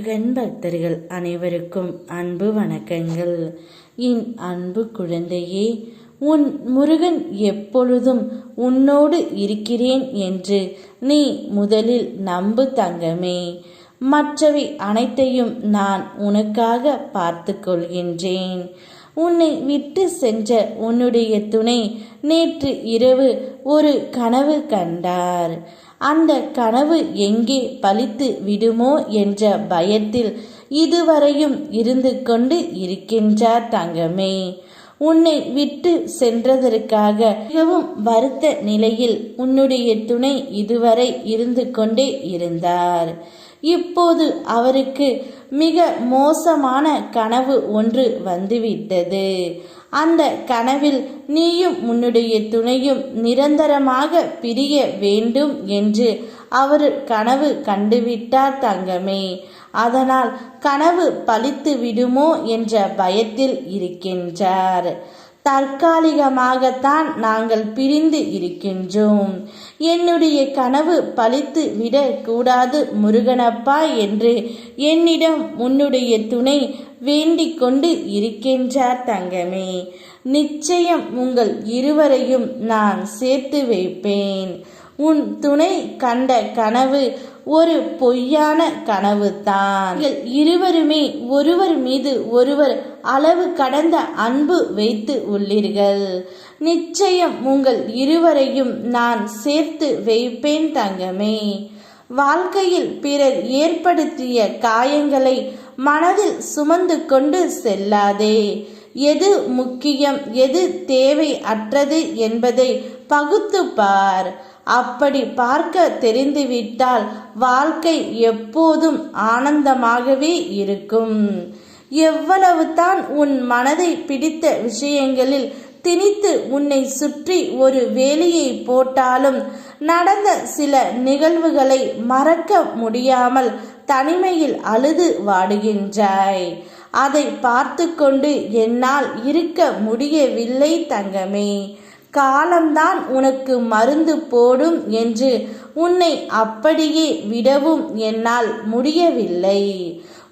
முருகன் பக்தர்கள் அனைவருக்கும் அன்பு வணக்கங்கள். என் அன்பு குழந்தையே உன் முருகன் எப்பொழுதும் உன்னோடு இருக்கிறேன் என்று நீ முதலில் நம்பு தங்கமே. மற்றவை அனைத்தையும் நான் உனக்காக பார்த்து கொள்கின்றேன் உன்னை விட்டு சென்ற உன்னுடைய துணை. நேற்று இரவு ஒரு கனவு கண்டார். அந்த கனவு எங்கே பலித்து விடுமோ என்ற பயத்தில் இதுவரையும் இருந்து கொண்டு இருக்கின்றார் தங்கமே. உன்னை விட்டு சென்றதற்காக மிகவும் வருத்த நிலையில் உன்னுடைய துணை இதுவரை இருந்து கொண்டே இருந்தார். இப்போது அவருக்கு மிக மோசமான கனவு ஒன்று வந்துவிட்டது. அந்த கனவில் நீயும் உன்னுடைய துணையும் நிரந்தரமாக பிரிய வேண்டும் என்று அவர் கனவு கண்டுவிட்டார் தங்கமே. அதனால் கனவு பழித்து விடுமோ என்ற பயத்தில் இருக்கின்றார். தற்காலிகமாகத்தான் நாங்கள் பிரிந்து இருக்கின்றோம். என்னுடைய கனவு பழித்து விடக்கூடாது முருகனப்பா என்று என்னிடம் உன்னுடைய துணை வேண்டிக் கொண்டு இருக்கின்றார் தங்கமே. நிச்சயம் உங்கள் இருவரையும் நான் சேர்த்து வைப்பேன். உன் துணை கண்ட கனவு ஒரு பொய்யான கனவு தான் இருவருமே ஒருவர் மீது ஒருவர் அளவு கடந்த அன்பு வைத்து உள்ளீர்கள். நிச்சயம் உங்கள் இருவரையும் நான் சேர்த்து வைப்பேன் தங்கமே. வாழ்க்கையில் பிறர் ஏற்படுத்திய காயங்களை மனதில் சுமந்து கொண்டு செல்லாதே. எது முக்கியம் எது தேவை அற்றது என்பதை பகுத்து பார் அப்படி பார்க்க தெரிந்துவிட்டால் வாழ்க்கை எப்போதும் ஆனந்தமாகவே இருக்கும். எவ்வளவு தான் உன் மனதை பிடித்த விஷயங்களில் திணித்து உன்னை சுற்றி ஒரு வேலியை போட்டாலும் நடந்த சில நிகழ்வுகளை மறக்க முடியாமல் தனிமையில் அழுது வாடுகின்றாய். அதை பார்த்து கொண்டு என்னால் இருக்க முடியவில்லை தங்கமே. காலம்தான் உனக்கு மருந்து போடும் என்று உன்னை அப்படியே விடவும் என்னால் முடியவில்லை.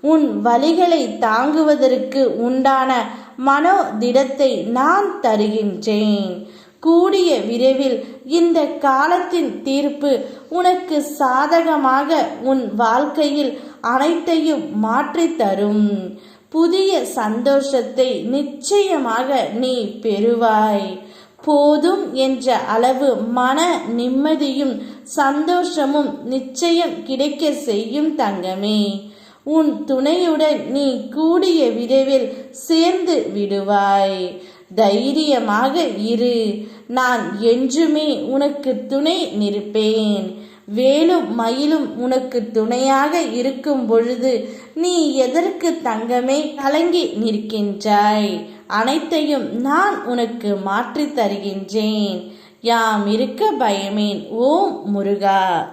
உன் வழிகளை தாங்குவதற்கு உண்டான மனோ திடத்தை நான் தருகின்றேன். கூடிய விரைவில் இந்த காலத்தின் தீர்ப்பு உனக்கு சாதகமாக உன் வாழ்க்கையில் அனைத்தையும் மாற்றித்தரும் புதிய சந்தோஷத்தை நிச்சயமாக நீ பெறுவாய். போதும் என்ற அளவு மன நிம்மதியும் சந்தோஷமும் நிச்சயம் கிடைக்க செய்யும் தங்கமே. உன் துணையுடன் நீ கூடிய விரைவில் சேர்ந்து விடுவாய். தைரியமாக இரு. நான் என்றுமே உனக்கு துணை நிற்பேன். வேலும் மயிலும் உனக்கு துணையாக இருக்கும் பொழுது நீ எதற்கு தங்கமே? கலங்கி நிற்கின்றாய். அனைத்தையும் நான் உனக்கு மாற்றித் தருகின்றேன். யாம் இருக்க பயமேன் ஓம் முருகா.